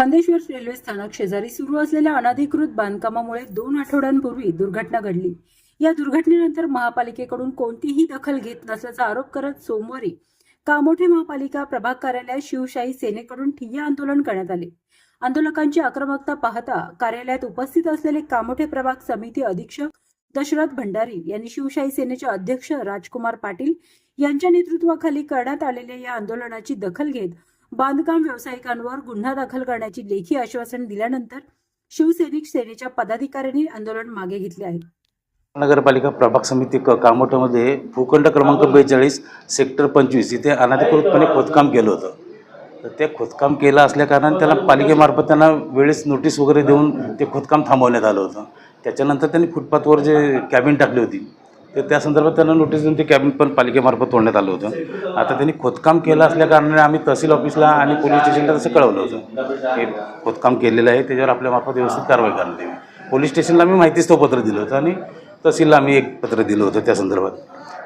Ankleshwar railway स्थानक शेजारी सुरू असलेल्या अनधिकृत बांधकामामुळे दोन आठवड्यांपूर्वी दुर्घटना घडली. या दुर्घटनेनंतर महापालिकेकडून कोणतीही दखल घेत नसल्याचा आरोप करत सोमवारी कामोठे महापालिका प्रभाग कार्यालयात शिवशाही सेनेकडून ठिय्या आंदोलन करण्यात आले. आंदोलकांची आक्रमकता पाहता कार्यालयात उपस्थित असलेले कामोठे प्रभाग समिती अधीक्षक दशरथ भंडारी यांनी शिवशाही सेनेचे अध्यक्ष राजकुमार पाटील यांच्या नेतृत्वाखाली करण्यात आलेल्या या आंदोलनाची दखल घेत बांधकाम व्यावसायिकांवर गुन्हा दाखल करण्याची लेखी आश्वासन दिल्यानंतर शिवसैनिक सेनेच्या पदाधिकाऱ्यांनी आंदोलन मागे घेतले आहे. नगरपालिका प्रभाग समिती क कामोठामध्ये भूखंड क्रमांक बेचाळीस सेक्टर पंचवीस इथे अनधिकृतपणे खोदकाम केलं होतं. तर ते खोदकाम केलं असल्याकारणाने त्याला पालिकेमार्फत त्यांना वेळेस नोटीस वगैरे देऊन ते खोदकाम थांबवण्यात आलं होतं. त्याच्यानंतर त्यांनी फुटपाथवर जे कॅबिन टाकली होती तर त्या संदर्भात त्यांना नोटीस देऊन ते कॅबिन पण पालिकेमार्फत तोडण्यात आलं होतं. आता त्यांनी खोदकाम केलं असल्याकारणाने आम्ही तहसील ऑफिसला आणि पोलीस स्टेशनला तसं कळवलं होतं. हे खोदकाम केलेलं आहे त्याच्यावर आपल्यामार्फत व्यवस्थित कारवाई करण्यात यावी पोलीस स्टेशनला आम्ही माहितीच तो पत्र दिलं होतं आणि तहसीलला आम्ही एक पत्र दिलं होतं त्या संदर्भात.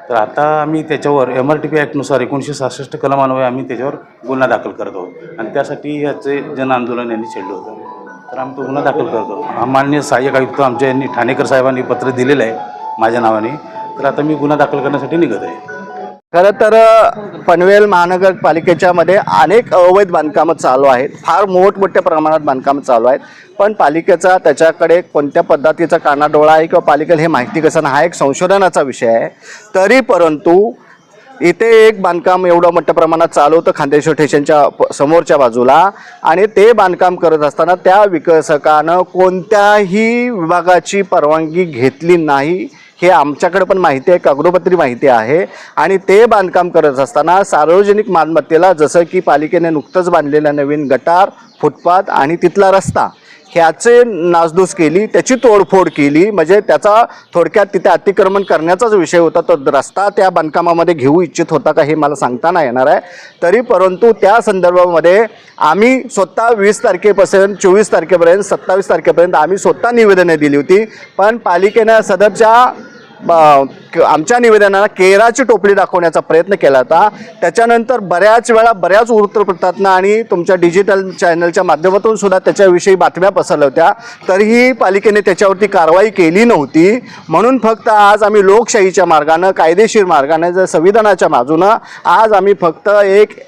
तर आता आम्ही त्याच्यावर एम आर टी पी ॲक्टनुसार एकोणीसशे सहासष्ट कलमान्वये आम्ही त्याच्यावर गुन्हा दाखल करत आहोत. आणि त्यासाठी याचे जन आंदोलन यांनी छेडलं होतं. तर आम्ही तो गुन्हा दाखल करतो माननीय सहाय्यक आयुक्त आमच्या यांनी ठाणेकर साहेबांनी पत्र दिलेलं आहे. माझ्या नावाने तर आता मी गुन्हा दाखल करण्यासाठी निघत आहे. खरं तर पनवेल महानगरपालिकेच्या मध्ये अनेक अवैध बांधकामं चालू आहेत. फार मोठमोठ्या प्रमाणात बांधकामं चालू आहेत. पण पालिकेचा त्याच्याकडे कोणत्या पद्धतीचा कानाडोळा आहे किंवा पालिकेला हे माहिती कसं हा एक संशोधनाचा विषय आहे. तरी परंतु इथे एक बांधकाम एवढं मोठ्या प्रमाणात चालू होतं खांदेश्वर स्टेशनच्या समोरच्या बाजूला. आणि ते बांधकाम करत असताना त्या विकसकानं कोणत्याही विभागाची परवानगी घेतली नाही. हे आमच्याकडे पण माहिती आहे कागदोपत्री माहिती आहे. आणि ते बांधकाम करत असताना सार्वजनिक मालमत्तेला जसं की पालिकेने नुकतंच बांधलेलं नवीन गटार फुटपाथ आणि तिथला रस्ता ह्याचे नासधूस केली त्याची तोडफोड केली. म्हणजे त्याचा थोडक्यात तिथे अतिक्रमण करण्याचाच विषय होता तो रस्ता त्या बांधकामामध्ये घेऊ इच्छित होता का हे मला सांगता नाही येणार आहे. तरी परंतु त्या संदर्भामध्ये आम्ही स्वतः वीस तारखेपासून चोवीस तारखेपर्यंत सत्तावीस तारखेपर्यंत आम्ही स्वतः निवेदने दिली होती. पण पालिकेनं सदरच्या आमच्या निवेदनाला केराची टोपली दाखवण्याचा प्रयत्न केला होता. त्याच्यानंतर बऱ्याच वेळा बऱ्याच वृत्तपत्रातनं आणि तुमच्या डिजिटल चॅनलच्या माध्यमातून सुद्धा त्याच्याविषयी बातम्या पसरल्या होत्या. तरीही पालिकेने त्याच्यावरती कारवाई केली नव्हती. म्हणून फक्त आज आम्ही लोकशाहीच्या मार्गानं कायदेशीर मार्गानं जर संविधानाच्या बाजूनं आज आम्ही फक्त एक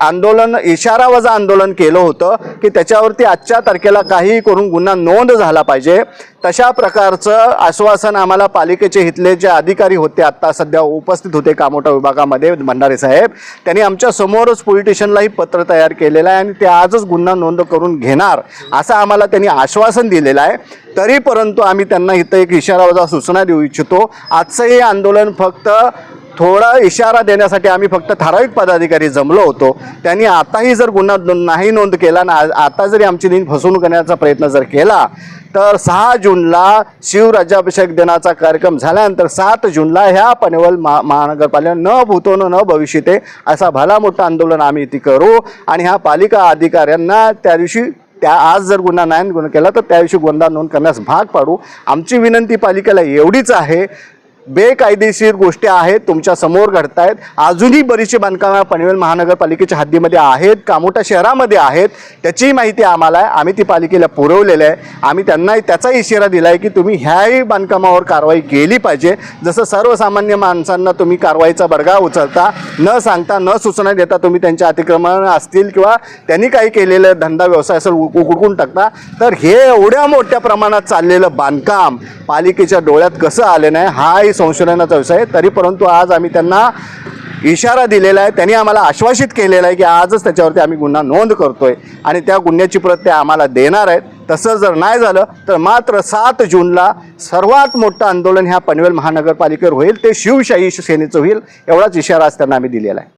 आंदोलन इशारावजा आंदोलन केलं होतं की त्याच्यावरती आजच्या तारखेला काही करून गुन्हा नोंद झाला पाहिजे. तशा प्रकारचं आश्वासन आम्हाला पालिकेचे इथले जे अधिकारी होते आत्ता सध्या उपस्थित होते कामोठा विभागामध्ये भंडारे साहेब त्यांनी आमच्या समोरच पोलीस स्टेशनलाही पत्र तयार केलेलं आहे आणि ते आजच गुन्हा नोंद करून घेणार असं आम्हाला त्यांनी आश्वासन दिलेलं आहे. तरी परंतु आम्ही त्यांना इथं एक इशारावजा सूचना देऊ इच्छितो. आजचं हे आंदोलन फक्त थोडा इशारा देण्यासाठी आम्ही फक्त ठराविक पदाधिकारी जमलो होतो. त्यांनी आताही जर गुन्हा नाही नोंद केला ना आता जरी आमची नीट फसवणूक करण्याचा प्रयत्न जर केला तर सहा जूनला शिवराज्याभिषेक दिनाचा कार्यक्रम झाल्यानंतर सात जूनला ह्या पनवेल महा महानगरपालिका न भूतवणं न भविष्यते असा भला मोठं आंदोलन आम्ही इथे करू आणि ह्या पालिका अधिकाऱ्यांना त्या दिवशी त्या आज जर गुन्हा नाही गुन्हा केला तर त्या दिवशी गुन्हा नोंद करण्यास भाग पाडू. आमची विनंती पालिकेला एवढीच आहे बेकायदेशीर गोष्टी आहेत तुमच्यासमोर घडतायत. अजूनही बरीचशी बांधकामं पनवेल महानगरपालिकेच्या हद्दीमध्ये आहेत कामोठा शहरामध्ये आहेत त्याचीही माहिती आम्हाला आहे. आम्ही ती पालिकेला पुरवलेलं आहे. आम्ही त्यांनाही त्याचा इशारा दिला आहे की तुम्ही ह्याही बांधकामावर कारवाई केली पाहिजे. जसं सर्वसामान्य माणसांना तुम्ही कारवाईचा बडगा उचलता न सांगता न सूचना देता तुम्ही त्यांच्या अतिक्रमण असतील किंवा त्यांनी काही केलेलं धंदा व्यवसाय असेल उकडकून टाकता तर हे एवढ्या मोठ्या प्रमाणात चाललेलं बांधकाम पालिकेच्या डोळ्यात कसं आलं नाही हाही संशोधनाचा व्यवसाय आहे. तरी परंतु आज आम्ही त्यांना इशारा दिलेला आहे. त्यांनी आम्हाला आश्वासित केलेलं आहे की आजच त्याच्यावरती आम्ही गुन्हा नोंद करतोय आणि त्या गुन्ह्याची प्रत ते आम्हाला देणार आहेत. तसं जर नाही झालं तर मात्र सात जूनला सर्वात मोठं आंदोलन ह्या पनवेल महानगरपालिकेवर होईल. ते शिवशाही सेनेचं होईल एवढाच इशारा आज त्यांना आम्ही दिलेला आहे.